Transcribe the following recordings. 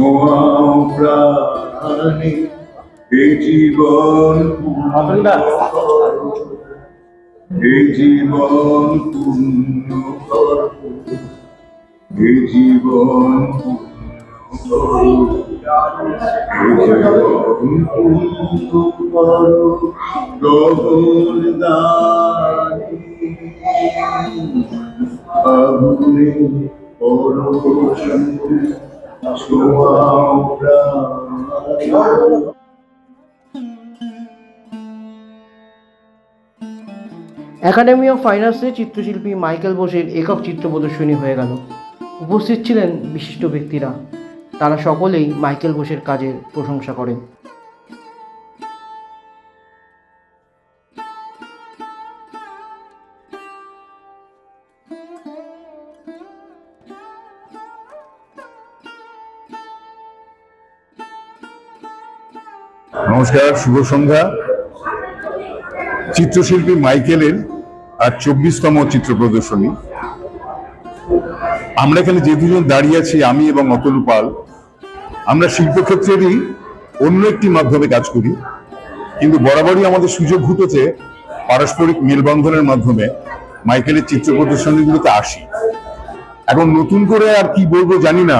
ছোঁয়াও প্রাণে এ জীবন। এ জীবন পূর্ণ করো। এ জীবন। গগন দানি আগুনে পরশে ছোঁয়াও প্রাণ একাডেমি অফ ফাইন্যান্সে চিত্রশিল্পী মাইকেল বোসের একক চিত্র প্রদর্শনী হয়ে গেল। উপস্থিত ছিলেন বিশিষ্ট ব্যক্তিরা। তারা সকলেই মাইকেল বোসের কাজের প্রশংসা করেন। নমস্কার, শুভ সন্ধ্যা। চিত্রশিল্পী মাইকেলের আর চব্বিশতম চিত্র প্রদর্শনী। আমরা এখানে যে দুজন দাঁড়িয়ে আছি, আমি এবং অতনু পাল, আমরা শিল্পক্ষেত্রেরই অন্য একটি মাধ্যমে কাজ করি। কিন্তু বরাবরই আমাদের সুযোগ ঘটেছে পারস্পরিক মেলবন্ধনের মাধ্যমে মাইকেলের চিত্র প্রদর্শনীগুলোতে আসি। এখন নতুন করে আর কি বলব জানি না।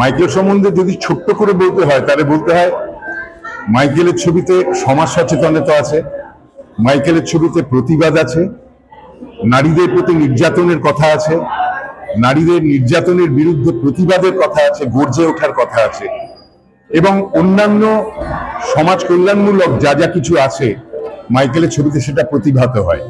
মাইকেল সম্বন্ধে যদি ছোট্ট করে বলতে হয়, তাহলে বলতে হয় মাইকেলের ছবিতে সমাজ সচেতনতা আছে, মাইকেলের ছবিতে প্রতিবাদ আছে, নারীদের প্রতি নির্যাতনের কথা আছে, নারীদের নির্যাতনের বিরুদ্ধে প্রতিবাদের কথা আছে, গর্জে ওঠার কথা আছে এবং অন্যান্য সমাজ কল্যাণমূলক যা যা কিছু আছে, মাইকেলের ছবিতে সেটা প্রতিভাত হয়।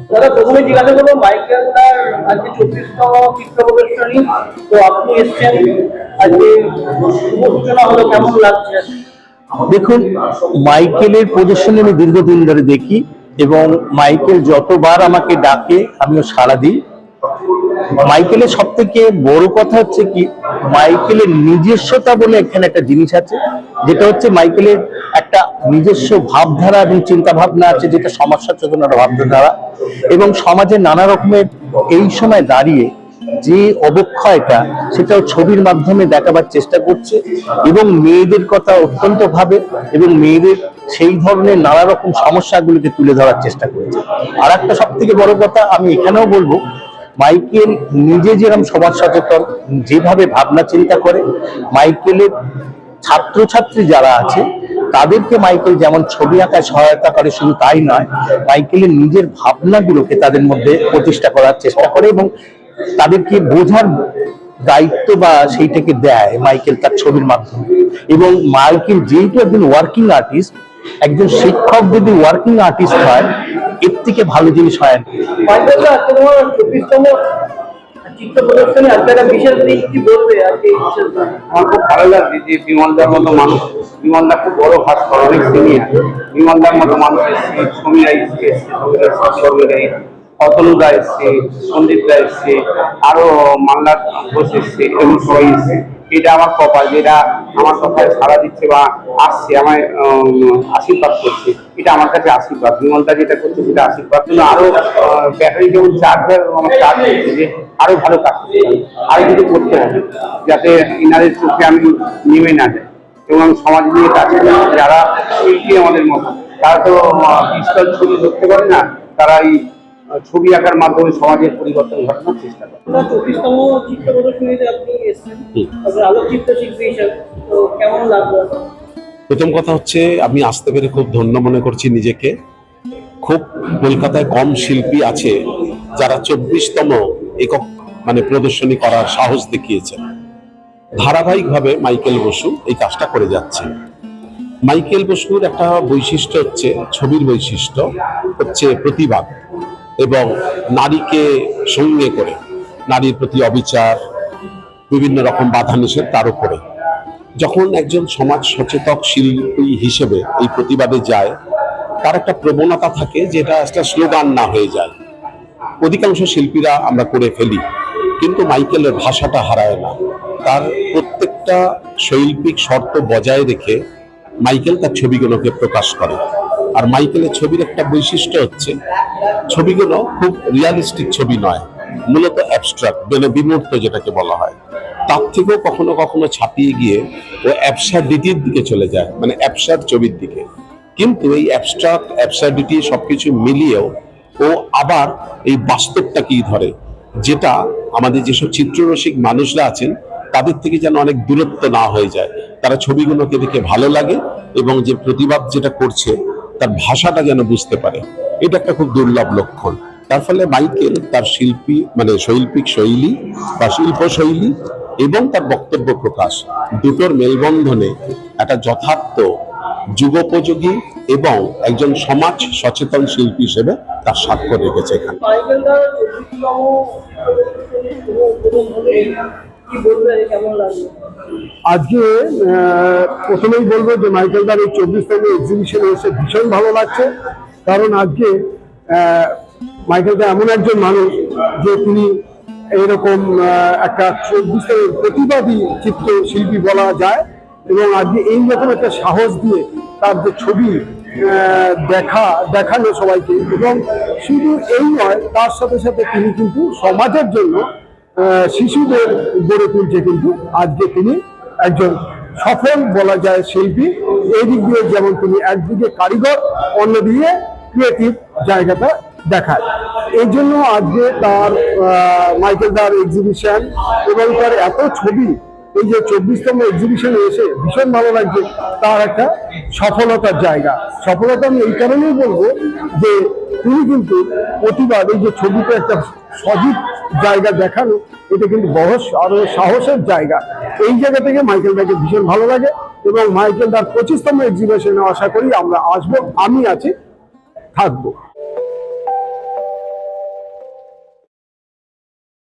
দেখুন, মাইকেলের প্রদর্শনী আমি দীর্ঘদিন ধরে দেখি এবং মাইকেল যতবার আমাকে ডাকে, আমিও সাড়া দিই। মাইকেলের সব থেকে বড় কথা হচ্ছে কি, মাইকেলের নিজস্বতা বলে এখানে একটা জিনিস আছে, যেটা হচ্ছে মাইকেলের একটা নিজস্ব ভাবধারা এবং চিন্তা ভাবনা আছে, যেটা সমাজ সচেতনার ভাবধারা এবং সমাজে নানা রকমের এই সময় দাঁড়িয়ে যে অবক্ষয়টা সেটাও ছবির মাধ্যমে দেখাবার চেষ্টা করছে এবং মেয়েদের কথা অত্যন্ত ভাবে এবং মেয়েদের সেই ধরনের নানা রকম সমস্যাগুলিকে তুলে ধরার চেষ্টা করেছে। আর একটা সব থেকে বড় কথা আমি এখানেও বলব, মাইকেল নিজে যেরকম সমাজ সচেতন, যেভাবে ভাবনা চিন্তা করে, মাইকেলের ছাত্রছাত্রী যারা আছে, তাদেরকে মাইকেল যেমন ছবি আঁকায় সহায়তা করে, শুধু তাই নয়, মাইকেলের নিজের ভাবনাগুলোকে তাদের মধ্যে প্রতিষ্ঠা করার চেষ্টা করে এবং তাদেরকে বোঝার দায়িত্ব বা সেইটাকে দেয় মাইকেল তার ছবির মাধ্যমে। এবং মাইকেল যেহেতু একজন ওয়ার্কিং আর্টিস্ট একজন শিক্ষক যদি ওয়ার্কিং আর্টিস্ট হয় এর থেকে ভালো জিনিস হয় চিত্র প্রদর্শনী আজকে বিশেষ দিন কি বলবে আজকে এই বিশেষ দিন? আমার খুব ভালো লাগছে যে বিমলদার মতো মানুষ বিমলদা খুব বড় ভাস্কর অনেক সিনিয়র বিমলদার মতো মানুষ সমীরা এসছে সৌমিরা অতনুদা এসছে সন্দীপদা এসছে, আরও মাল্লার ঘোষ এসছে এগুলো সবাই এসছে এটা আমার কপাল, যেটা আমার কথায় সারা দিচ্ছে বা আসছে, আমায় আশীর্বাদ করছে। এটা আমার কাছে আশীর্বাদ। বিমলদা যেটা করছে সেটা আশীর্বাদ। কিন্তু আরও ব্যাটারি যেমন চার্জ হয় আমার চার্জ হচ্ছে যে আরও ভালো কাজ করতে হবে। আরও কিছু করতে হবে, যাতে ইনারের চোখে আমি নেমে না যাই। এবং সমাজ নিয়ে কাজ করি, যারা শিল্পী আমাদের মতো। তারা তো পিস্তল ছবি ধরতে পারে না, তারা এই ছবি আঁকার মাধ্যমে সমাজের পরিবর্তন ঘটানোর চেষ্টা করে চব্বিশতম চিত্র প্রদর্শনীতে আপনি এসছেন আলোকচিত্র শিল্পী হিসাবে তো কেমন লাগল? প্রথম কথা হচ্ছে আমি আসতে পেরে খুব ধন্য মনে করছি নিজেকে। খুব কলকাতায় কম শিল্পী আছে যারা চব্বিশতম একক মানে প্রদর্শনী করার সাহস দেখিয়েছেন। ধারাবাহিকভাবে মাইকেল বসু এই কাজটা করে যাচ্ছে। মাইকেল বসুর একটা বৈশিষ্ট্য হচ্ছে ছবির বৈশিষ্ট্য হচ্ছে প্রতিবাদ এবং নারীকে সঙ্গে করে, নারীর প্রতি অবিচার, বিভিন্ন রকম বাধা নিষেধ তার উপরে। যখন একজন সমাজ সচেতক শিল্পী হিসেবে এই প্রতিবাদে যায়, তার একটা প্রবণতা থাকে যেটা একটা স্লোগান না হয়ে যায়। অধিকাংশ শিল্পীরা আমরা করে ফেলি, কিন্তু মাইকেলের ভাষাটা হারায় না। তার প্রত্যেকটা শৈল্পিক শর্ত বজায় রেখে মাইকেল তার ছবিগুলোকে প্রকাশ করে। আর মাইকেলের ছবির একটা বৈশিষ্ট্য হচ্ছে ছবিগুলো খুব রিয়ালিস্টিক ছবি নয়, মূলত অ্যাবস্ট্রাক্ট মানে বিমূর্ত যেটাকে বলা হয়। তার থেকেও কখনো কখনো ছাপিয়ে গিয়ে ও অ্যাবসার্ডিটির দিকে চলে যায় মানে অ্যাবসার্ড ছবির দিকে। কিন্তু এই অ্যাবস্ট্রাক্ট অ্যাবসার্ডিটি সবকিছু মিলিয়েও ও আবার এই বাস্তবটাকেই ধরে, যেটা আমাদের যেসব চিত্ররসিক মানুষরা আছেন, তাদের থেকে যেন অনেক দূরত্ব না হয়ে যায়। তারা ছবিগুলোকে দেখে ভালো লাগে এবং যে প্রতিবাদ যেটা করছে, তার ভাষাটা যেন বুঝতে পারে। এটা একটা খুব দুর্লভ লক্ষণ। তার ফলে মাইকেল তার শিল্পী মানে শৈল্পিক শৈলী বা শিল্প শৈলী এবং তার বক্তব্য প্রকাশ দুটোর মেলবন্ধনে একটা যথার্থ যুগোপযোগী এবং একজন সমাজ সচেতন শিল্পী হিসেবে তার স্বাক্ষর রেখেছে এখানে। আজকে আহ, প্রথমেই বলব যে মাইকেল দার এই চব্বিশতম এক্সিবিশনে এসে ভীষণ ভালো লাগছে। কারণ আজকে আহ, মাইকেল দা এমন একজন মানুষ যে তিনি এরকম একটা চব্বিশতম প্রতিবাদী চিত্র শিল্পী বলা যায় এবং আজকে এই রকম একটা সাহস দিয়ে তার যে ছবি দেখা দেখানো সবাইকে এবং শুধু এই নয় তার সাথে সাথে তিনি কিন্তু সমাজের জন্য শিশুদের গড়ে তুলছে কিন্তু আজকে তিনি একজন সফল বলা যায় শিল্পী। এই দিক দিয়ে যেমন তিনি একদিকে কারিগর অন্যদিকে ক্রিয়েটিভ জায়গাটা দেখায়। এই জন্য আজকে তার মাইকেল দার এক্সিবিশন এবং তার এত ছবি, এই যে চব্বিশতম এক্সিবিশনে এসে ভীষণ ভালো লাগছে, তার একটা সফলতার জায়গা। সফলতা আমি এই কারণেই বলব যে তিনি কিন্তু প্রতিবাদ এই যে ছবিতে একটা সজীব জায়গা দেখানো, এটা কিন্তু বহস, আরও সাহসের জায়গা। এই জায়গা থেকে মাইকেল দাকে ভীষণ ভালো লাগে এবং মাইকেল দার পঁচিশতম এক্সিবিশনে আশা করি আমরা আসব, আমি আছি। থাকব।